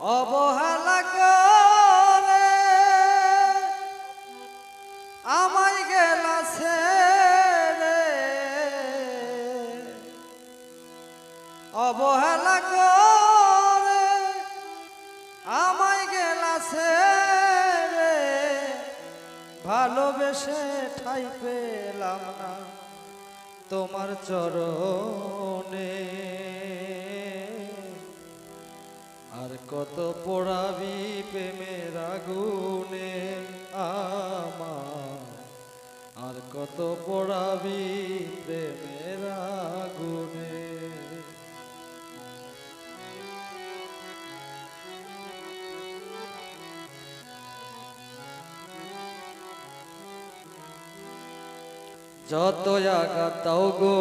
অবহেলা করে। আমায় গেলা ছেড়ে। অবহেলা করে। আমায় গেলা ছেড়ে। ভালোবেসে ঠাই পেলাম না তোমার চরণে। আর কত পোড়াবি প্রেমের আগুনে আমার। আর কত পোড়াবি প্রেমের আগুনে। যত আঘাত দাও গো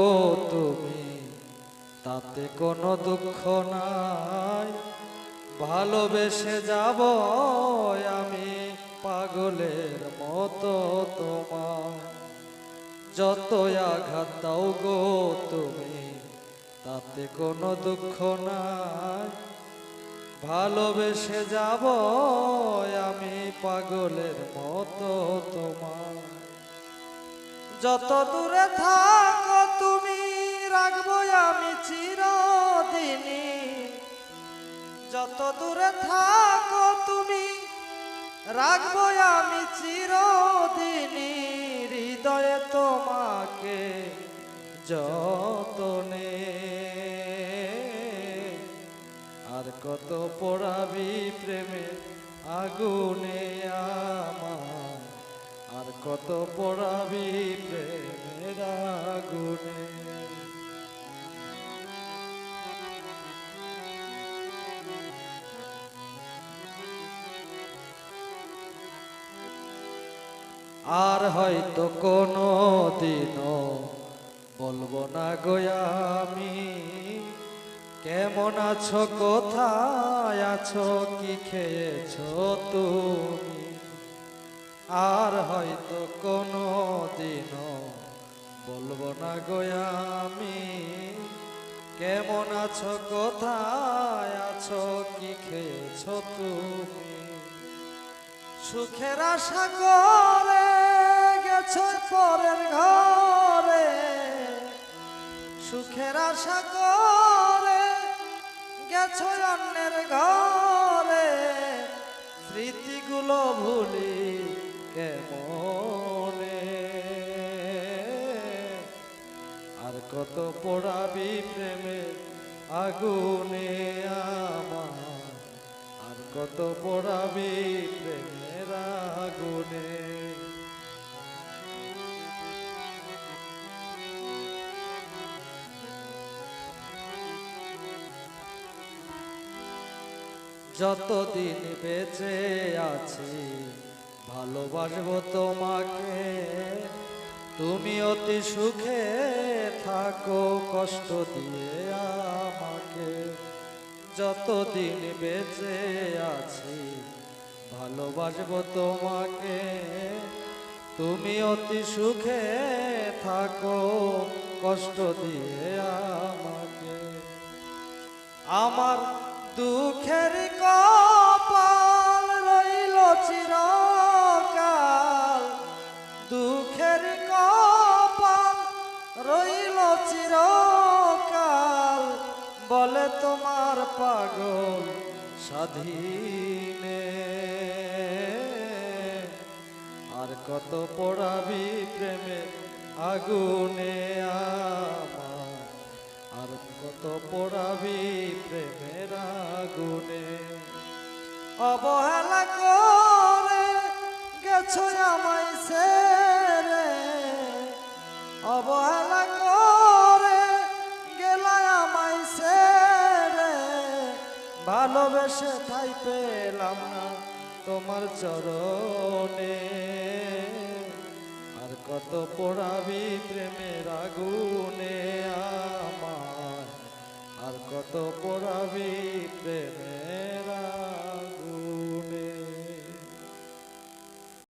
তুমি, তাতে কোনো দুঃখ নাই। ভালোবেসে যাব আমি পাগলের মতো তোমার যত আঘাত দাও গো তুমি, তাতে কোনো দুঃখ নাই। ভালোবেসে যাব আমি পাগলের মতো তোমার যত দূরে থাকো তুমি, রাখব আমি চিরদিনই। যত দূরে থাকো তুমি, রাখব আমি চিরদিনই হৃদয়ে তোমাকে যতনে। আর কত পড়াবি প্রেমে আগুনে আমার, আর কত পড়াবি প্রেমের আগুনে। আর হয়তো কোনো দিনও বলব না গো আমি। কেমন আছো, কোথায় আছো, কি খেয়েছো তুমি? আর হয়তো কোনো দিনও বলব না গো আমি। কেমন আছো, কোথায় আছো, কি খেয়েছো তুমি? সুখের আশা করে গেছো পরের ঘরে সুখের আশা করে গেছো অন্যের ঘরে। স্মৃতিগুলো ভুলি কেমনে আর কত পোড়াবি প্রেমে আগুনে আমার। আর কত পোড়াবি প্রেমের আগুনে। যতদিন বেঁচে আছি, ভালোবাসবো তোমাকে। তুমি অতি সুখে থাকো, কষ্ট দিয়ে আমাকে। যতদিন বেঁচে আছি, ভালোবাসবো তোমাকে। তুমি অতি সুখে থাকো, কষ্ট দিয়ে আমাকে। আমার দুঃখের কপাল রইল চিরকাল। দুঃখের কপাল রইল চিরকাল। বলে তোমার পাগল স্বাধীনে। আর কত পড়াবি প্রেমে আগুনে আমার। আর কত পড়াবি প্রেমের আগুনে অবহেলা করে গেছো আমায় ছেড়ে। অবহেলা করে গেলা আমায় ছেড়ে। ভালোবেসে ঠাই পেলাম না তোমার চরণে। আর কত পড়াবি প্রেমের আগুনে আমার। আর কত পড়াবি